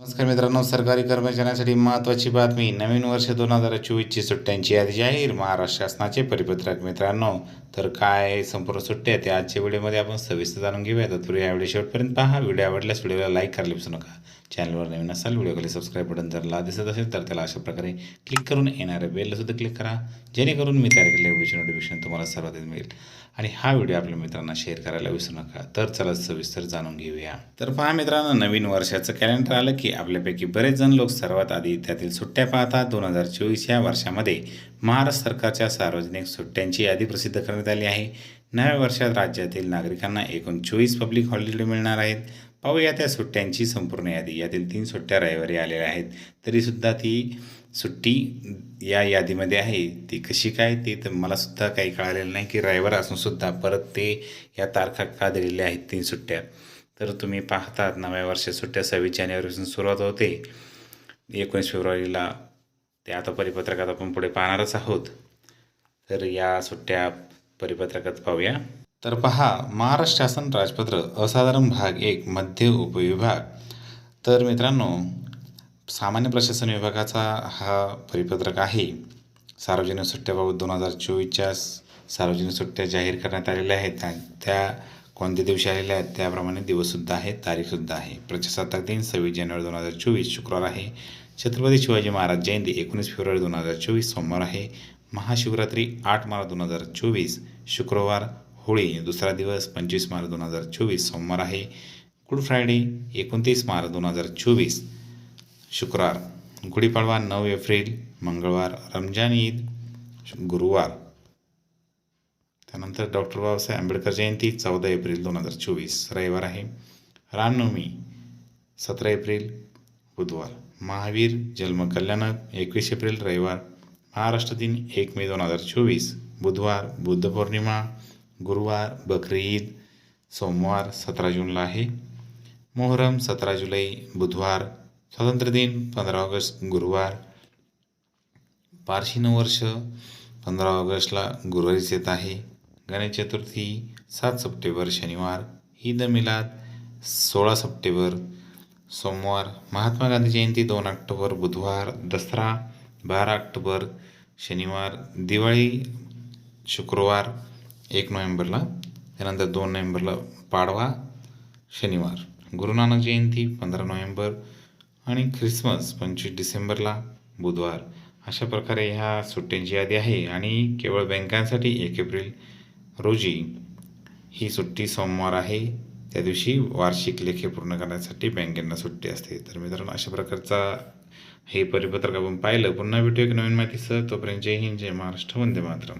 नमस्कार मित्रांनो सरकारी कर्मचाऱ्यांसाठी महत्त्वाची बातमी. नवीन वर्ष दोन हजार चोवीसची सुट्ट्यांची यादी जाहीर. महाराष्ट्र शासनाचे परिपत्रक मित्रांनो तर काय संपूर्ण सुट्ट्या आहेत त्या आजच्या व्हिडिओमध्ये आपण सविस्तर जाणून घेऊया. तत्पूर्वी या व्हिडिओ शेवटपर्यंत पहा. व्हिडिओ आवडल्यास व्हिडिओला लाईक करायला विसरू नका. चॅनलवर नवीन असाल व्हिडिओ सबस्क्राईब बटन जर ला दिसत असेल तर त्याला अशा प्रकारे क्लिक करून येणाऱ्या बेलला सुद्धा क्लिक करा. जेणेकरून मी तयार केलेल्या व्हिडिओची नोटिफिकेशन तुम्हाला सर्वात मिळेल. आणि हा व्हिडिओ आपल्या मित्रांना शेअर करायला विसरू नका. तर चला सविस्तर जाणून घेऊया. तर पहा मित्रांनो नवीन वर्षाचं कॅलेंडर आलं की आपल्यापैकी बरेच जण लोक सर्वात आधी त्यातील सुट्ट्या पाहतात. दोन हजार चोवीस या वर्षामध्ये महाराष्ट्र सरकारच्या सार्वजनिक सुट्ट्यांची यादी प्रसिद्ध करण्यात आली आहे. नव्या वर्षात राज्यातील नागरिकांना एकूण चोवीस पब्लिक हॉलिडे मिळणार आहेत. पाहूया त्या सुट्ट्यांची संपूर्ण यादी. यातील तीन सुट्ट्या रविवारी आलेल्या आहेत. तरीसुद्धा ती सुट्टी या यादीमध्ये आहे. ती कशी काय ते तर मलासुद्धा काही कळालेलं नाही की रविवार असूनसुद्धा परत ते या तारखा का दिलेल्या आहेत तीन सुट्ट्या. तर तुम्ही पाहतात नव्या वर्षात सुट्ट्या सव्वीस जानेवारीपासून सुरुवात होते. एकोणीस फेब्रुवारीला ते आता परिपत्रकात आपण पुढे पाहणारच आहोत. तर या सुट्ट्या परिपत्रकात पाहूया. तर पहा महाराष्ट्र शासन राजपत्र असाधारण भाग एक मध्य उपविभाग. तर मित्रांनो सामान्य प्रशासन विभागाचा हा परिपत्रक आहे. सार्वजनिक सुट्ट्याबाबत दोन हजार चोवीसच्या सार्वजनिक सुट्ट्या जाहीर करण्यात आलेल्या आहेत आणि त्या कोणत्या दिवशी आलेल्या आहेत त्याप्रमाणे दिवससुद्धा आहे तारीखसुद्धा आहे. प्रजासत्ताक दिन सव्वीस जानेवारी दोन हजार चोवीस शुक्रवार आहे. छत्रपती शिवाजी महाराज जयंती एकोणीस फेब्रुवारी दोन हजार चोवीस सोमवार आहे. महाशिवरात्री आठ मार्च दोन हजार चोवीस. शुक्रवार होळी दुसरा दिवस पंचवीस मार्च दोन हजार चोवीस. सोमवार आहे गुड फ्रायडे एकोणतीस मार्च दोन हजार चोवीस. शुक्रवार गुढीपाडवा नऊ एप्रिल मंगळवार रमजान ईद गुरुवार. त्यानंतर डॉक्टर बाबासाहेब आंबेडकर जयंती चौदा एप्रिल दोन हजार चोवीस. रविवार आहे रामनवमी सतरा एप्रिल बुधवार. महावीर जन्म कल्याणक एकवीस एप्रिल रविवार. महाराष्ट्र दिन एक मे दोन हजार चोवीस बुधवार बुद्ध पौर्णिमा गुरुवार बकरी ईद सोमवार सतरा जूनला आहे. मोहरम सतरा जुलै बुधवार स्वातंत्र्य दिन पंधरा ऑगस्ट गुरुवार. पारशी नववर्ष पंधरा ऑगस्टला गुरुवारीच येत आहे. गणेश चतुर्थी सात सप्टेंबर शनिवार ईद मिलाद सोळा सप्टेंबर सोमवार. महात्मा गांधी जयंती दोन ऑक्टोबर बुधवार दसरा बारा ऑक्टोबर शनिवार दिवाळी शुक्रवार एक नोव्हेंबरला त्यानंतर दोन नोव्हेंबरला पाडवा शनिवार. गुरुनानक जयंती पंधरा नोव्हेंबर आणि ख्रिसमस पंचवीस डिसेंबरला बुधवार. अशा प्रकारे ह्या सुट्ट्यांची यादी आहे आणि केवळ बँकांसाठी एक एप्रिल रोजी ही सुट्टी सोमवार आहे. त्या दिवशी वार्षिक लेखे पूर्ण करण्यासाठी बँकेंना सुट्टी असते. तर मित्रांनो अशा प्रकारचा हे परिपत्रक आपण पाहिलं. पुन्हा भेटू एक नवीन माहितीसह. तोपर्यंत जय हिंद जय महाराष्ट्र. वंदे मातरम.